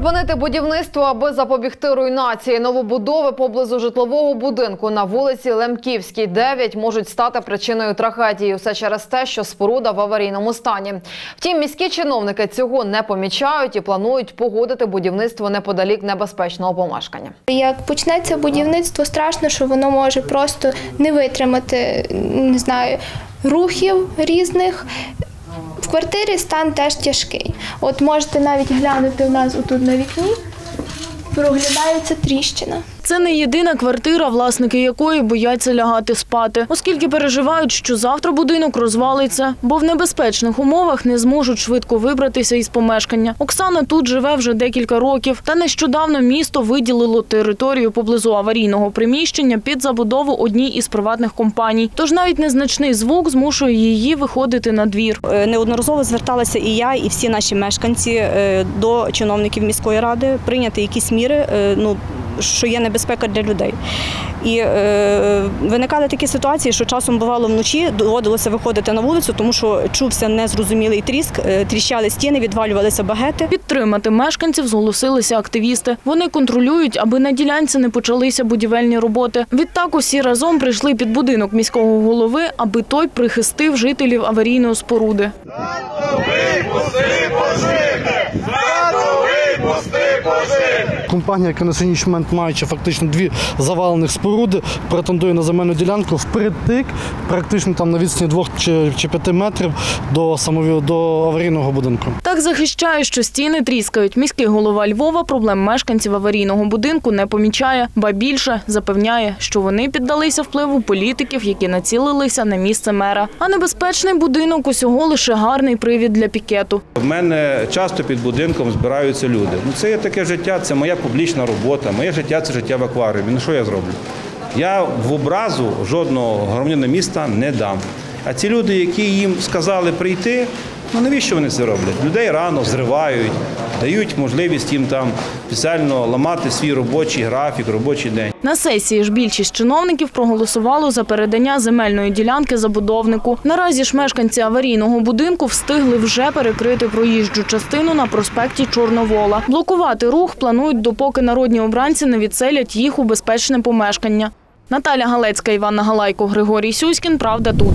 Зупинити будівництво, аби запобігти руйнації. Новобудови поблизу житлового будинку на вулиці Лемківській, 9 можуть стати причиною трагедії. Усе через те, що споруда в аварійному стані. Втім, міські чиновники цього не помічають і планують погодити будівництво неподалік небезпечного помешкання. Як почнеться будівництво, страшно, що воно може просто не витримати, не знаю, рухів різних. Квартирі стан теж тяжкий. От можете навіть глянути у нас отут на вікні, проглядається тріщина. Це не єдина квартира, власники якої бояться лягати спати, оскільки переживають, що завтра будинок розвалиться, бо в небезпечних умовах не зможуть швидко вибратися із помешкання. Оксана тут живе вже декілька років, та нещодавно місто виділило територію поблизу аварійного приміщення під забудову одній із приватних компаній. Тож навіть незначний звук змушує її виходити на двір. Е, Неодноразово зверталася і я, і всі наші мешканці е, до чиновників міської ради прийняти якісь міри, е, ну що є небезпека для людей. І е, виникали такі ситуації, що часом бувало вночі доводилося виходити на вулицю, тому що чувся незрозумілий тріск, е, тріщали стіни, відвалювалися багети. Підтримати мешканців зголосилися активісти. Вони контролюють, аби на ділянці не почалися будівельні роботи. Відтак усі разом прийшли під будинок міського голови, аби той прихистив жителів аварійної споруди. Компанія, яка на сьогоднішній момент маючи фактично дві завалених споруди, претендує на земельну ділянку впритик, практично там на відстані двох чи, чи п'яти метрів до самові до аварійного будинку. Так захищає, що стіни тріскають. Міський голова Львова проблем мешканців аварійного будинку не помічає, ба більше запевняє, що вони піддалися впливу політиків, які націлилися на місце мера. А небезпечний будинок усього лише гарний привід для пікету. В мене часто під будинком збираються люди. Ну це є таке життя, це моя публічна робота. Моє життя це життя в акваріумі. Ну що я зроблю? Я в образу жодного громадянина міста не дам. А ці люди, які їм сказали прийти, ну навіщо вони це роблять? Людей рано зривають, дають можливість їм там спеціально ламати свій робочий графік, робочий день. На сесії ж більшість чиновників проголосувало за передання земельної ділянки забудовнику. Наразі ж мешканці аварійного будинку встигли вже перекрити проїжджу частину на проспекті Чорновола. Блокувати рух планують, допоки народні обранці не відселять їх у безпечне помешкання. Наталя Галецька, Іванна Галайко, Григорій Сюськін. Правда тут.